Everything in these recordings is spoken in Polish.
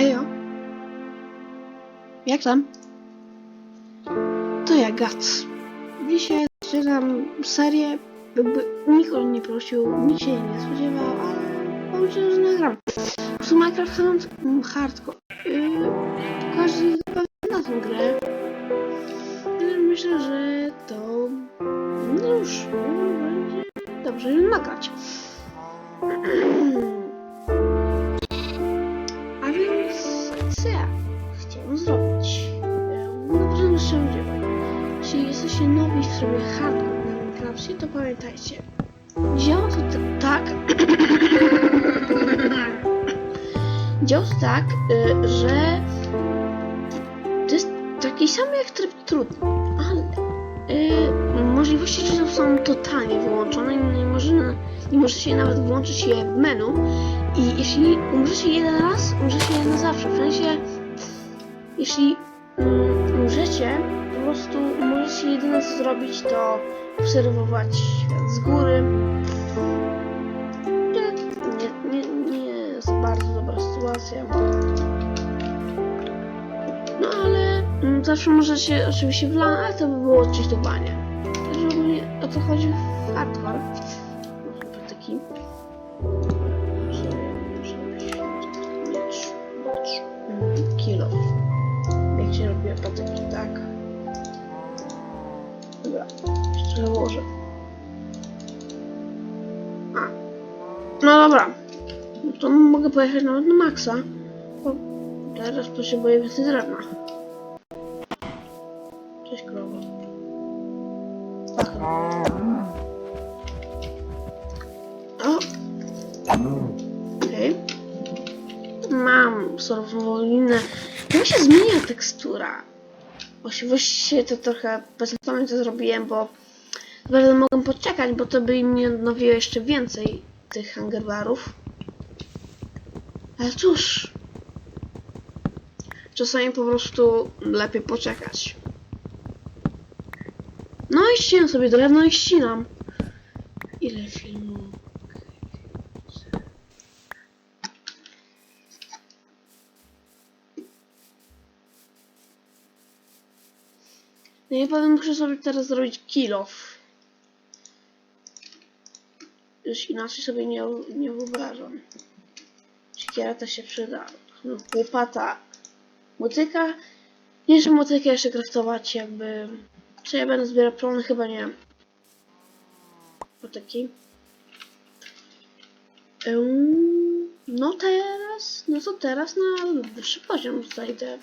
Hejo. Jak tam? To ja, Gac. Dzisiaj zaczynam serię, jakby nikt o nie prosił, nikt się nie spodziewał, ale pomyślałem, że nagram. Po prostu Minecraft Hard, Hardcore. Yy, każdy pewnie na tą grę. Yy, Myślę, że to no już no, będzie dobrze nagrać. sobie hardcore na Minecrafcie, to pamiętajcie. Działa to tak. Działa to tak, y, że to jest taki sam jak tryb trudny, ale y, możliwości czytów są totalnie wyłączone nie, może, nie możecie nawet włączyć je w menu. I jeśli umrzecie jeden raz, umrzecie na zawsze. W sensie, jeśli um, umrzecie, po prostu możecie jedyne co zrobić, to obserwować świat z góry. Nie, nie, nie jest bardzo dobra sytuacja. No ale mm, zawsze możecie oczywiście w LAN, ale to by było cheatowanie. Także ogólnie o co chodzi w hardcore. Mogę pojechać nawet na maksa. Bo teraz potrzebuję więcej drewna. Cześć krowa. Aha. O, Okej. Mam surową linę. Jak się zmienia tekstura? Właściwie to trochę bez pamięci zrobiłem, bo będę mogę poczekać, bo to by mi odnowiło jeszcze więcej tych hangerbarów. Ale cóż. Czasami po prostu lepiej poczekać. No i ścinam sobie drewno i ścinam. Ile filmów? No i powiem, muszę sobie teraz zrobić kill off. Już inaczej sobie nie, nie wyobrażam. Siekiera też się przyda. No, łopata. Motyka. Jeszcze motykę jeszcze kraftować jakby... Czy ja będę zbierał plony? Chyba nie. Motyki. No teraz, no to teraz na wyższy poziom zajdę.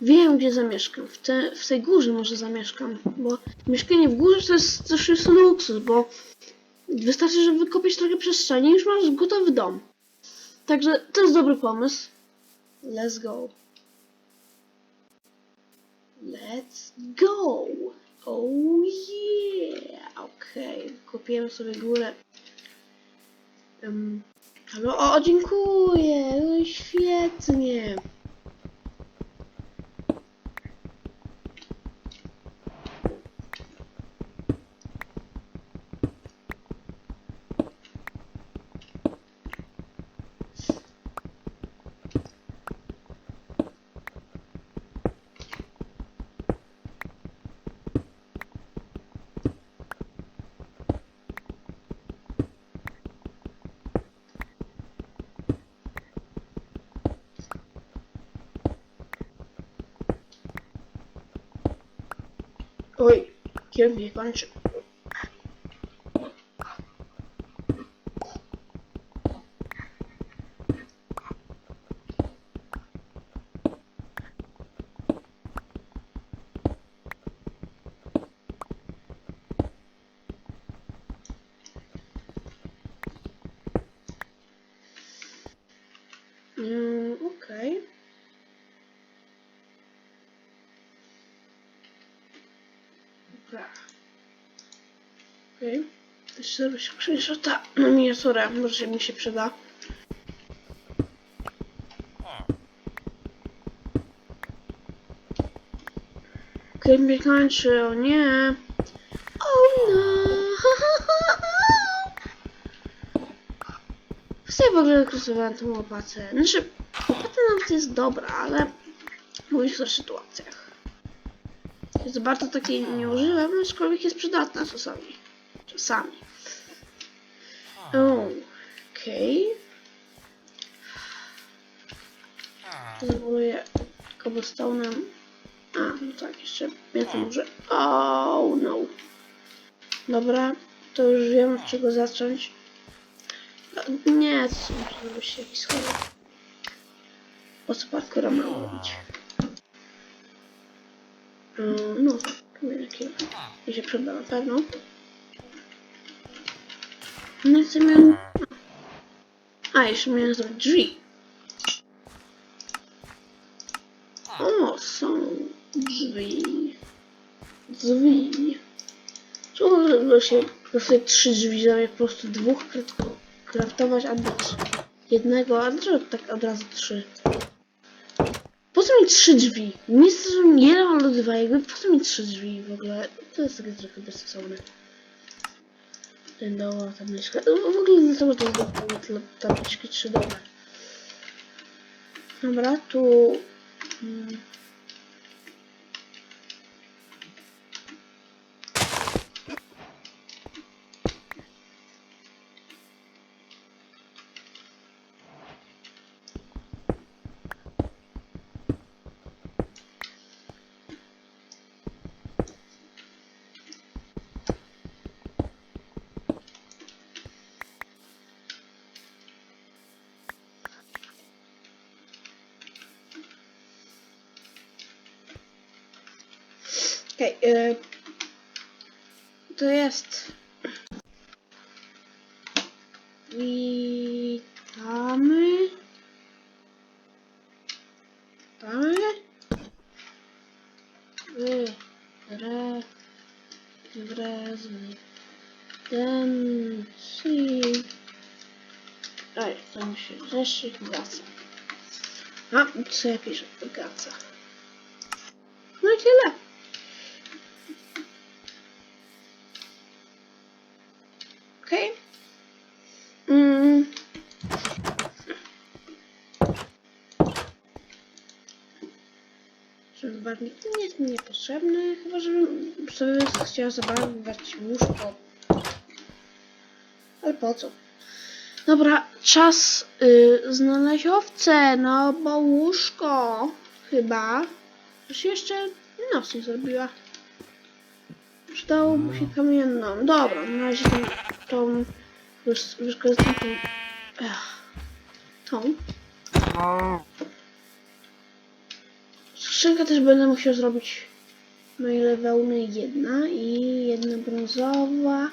Wiem, gdzie zamieszkam. W, te, w tej górze może zamieszkam, bo mieszkanie w górze to jest jest luksus, bo wystarczy, żeby wykopić trochę przestrzeni i już masz gotowy dom. Także to jest dobry pomysł. Let's go. Let's go. Oh yeah. Okej, okay. sobie górę. Um, o, dziękuję. No, świetnie. Oj, kierunek kończy. Mm, okej. Dobra. Okej. Się screenshota na miniaturę, może mi się przyda. Okej, mnie kończy, o nie. Oh no. Ja w ogóle krosowałem tą łopatę? Znaczy, łopata nawet jest dobra, ale w niektórych sytuacjach. Jest bardzo takiej nie używam, aczkolwiek jest przydatna czasami. Czasami. Okej. Zabuduję cobblestone'em. A, no tak, jeszcze ja to może... Oh no. Dobra, to już wiem od czego zacząć. A, Nie, to są zrobić jakiś schody. Po co parkura ma robić? Mm, No, tu będzie kilka. I się przyda na pewno. I co miałem... A, jeszcze miałem zrobić drzwi. O, są drzwi. Drzwi. Czemu się po prostu trzy drzwi zamiast po prostu dwóch kraftować, a dać jednego, a dlaczego tak od razu trzy? Po co mi trzy drzwi? Nie jest to, że jeden albo jakby po co mi trzy drzwi w ogóle? To jest takie trochę bezsensowne. Doła, tabliczka. No, w ogóle to jest do tabliczki trzy dobre? Dobra, tu... Mm. Okej, y, to jest. Witamy. Witamy. Re. Rezydencji. Oj, to mi się rzeszy gaca. A, co ja piszę? Gaca. No i tyle. Barwnik nie jest mi niepotrzebny, chyba żebym sobie chciała zabarwić łóżko. Ale po co? Dobra, czas y, znaleźć owce, no bo łóżko chyba już jeszcze noc nie zrobiła. Przydałoby się kamienną. Dobra, na razie tą, tą wykorzystam tą, tą. Skrzynkę też będę musiał zrobić na ile wełny jedna i jedna brązowa.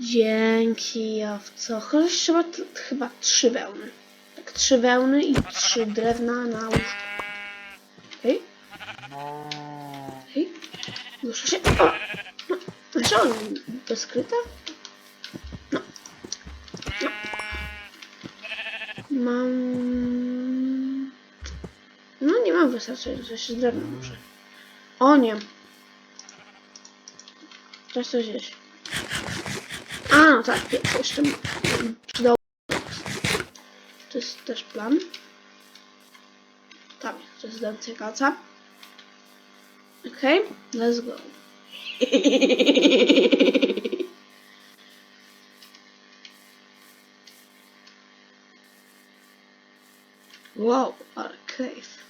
Dzięki, owco. Chociaż trzeba chyba trzy wełny. Tak, trzy wełny i trzy drewna na łóżko. Okej? Okej? Muszę się... O! No, dlaczego on bezkryta? No. no. Mam... Mam wystarczająco, jeszcze z drewna muszę. O nie. Coś coś jest. A, no tak, jeszcze przydało. To jest też plan. Tam, to jest rezydencja kaca. Okej, okay, let's go. wow, arcade.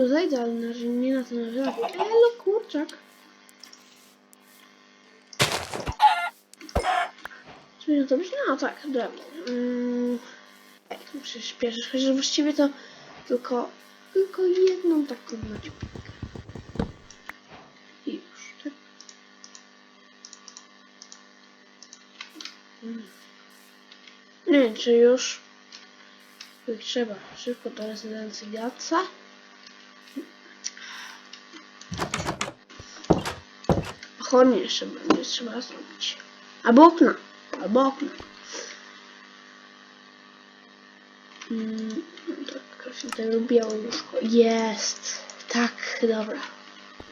Go zajdę, ale na nie na ten etapie. Elo, kurczak. Co mi to być? No tak, drewno. Mm. Śpieszyć, chociaż właściwie to tylko, tylko jedną taką naciągę. I już, tak? Mm. Nie wiem, czy już trzeba szybko do rezydencji Gatsa. Pochodnie jeszcze będzie trzeba zrobić. Albo okna. Albo okna. Mm, tak, tego białe łóżko. Jest. Tak, dobra.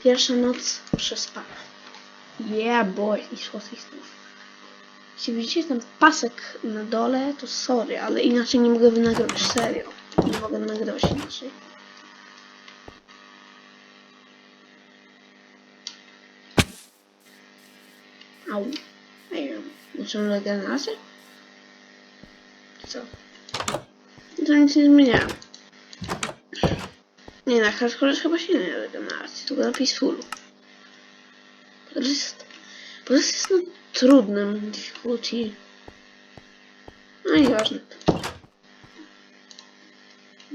Pierwsza noc przespana. Yeah, boy. I słodkich snów. Jeśli widzicie ten pasek na dole, to sorry, ale inaczej nie mogę wynagrodzić, serio. Nie mogę nagrywać inaczej. Au. Nie wiem. Muszę regenerację? Co? To nic nie zmienia. Nie, na hardcore chyba się nie regeneracji, tylko na peacefulu. To jest, to jest na trudnym difficulty. No i ważne.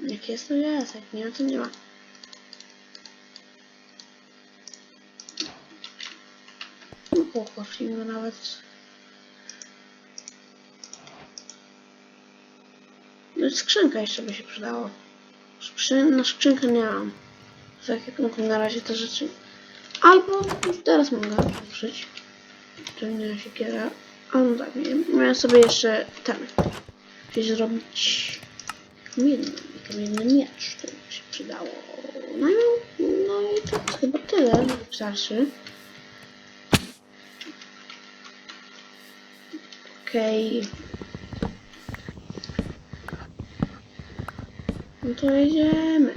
Jak jest to jest, nie ma to nie ma. Go nawet. No skrzynka jeszcze by się przydało. Skrzyn na skrzynkę nie mam. W ekwipunku na razie te rzeczy. Albo teraz mogę użyć. To nie siekiera. A no tak, nie. Miałem sobie jeszcze ten. Gdzieś zrobić kamienny, kamienny miecz. To by się przydało. No i, no i to chyba tyle. Wystarczy. Okej. No to jedziemy.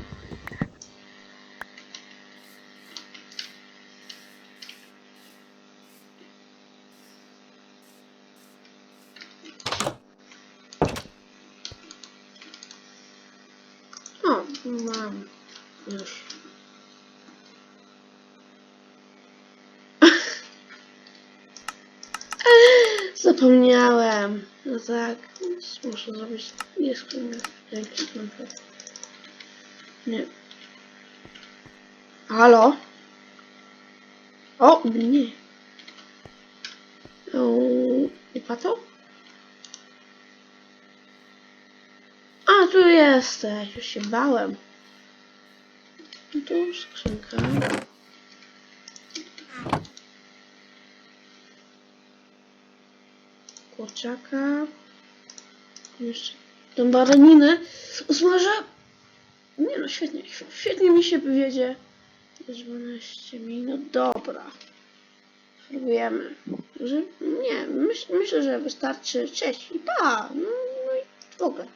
O, mam już. Zapomniałem. No tak, muszę zrobić jest jakiś screenshot. Nie. Halo? O, nie. O, i pato? A, tu jesteś. Już się bałem. Tu skrzynka. Kurczaka. Jeszcze tą baraninę. Smażę. Nie no, świetnie. Świetnie mi się wiedzie. 12 minut. Dobra. Spróbujemy. Nie, myśl, myślę, że wystarczy. Cześć i pa. No, no i w ogóle.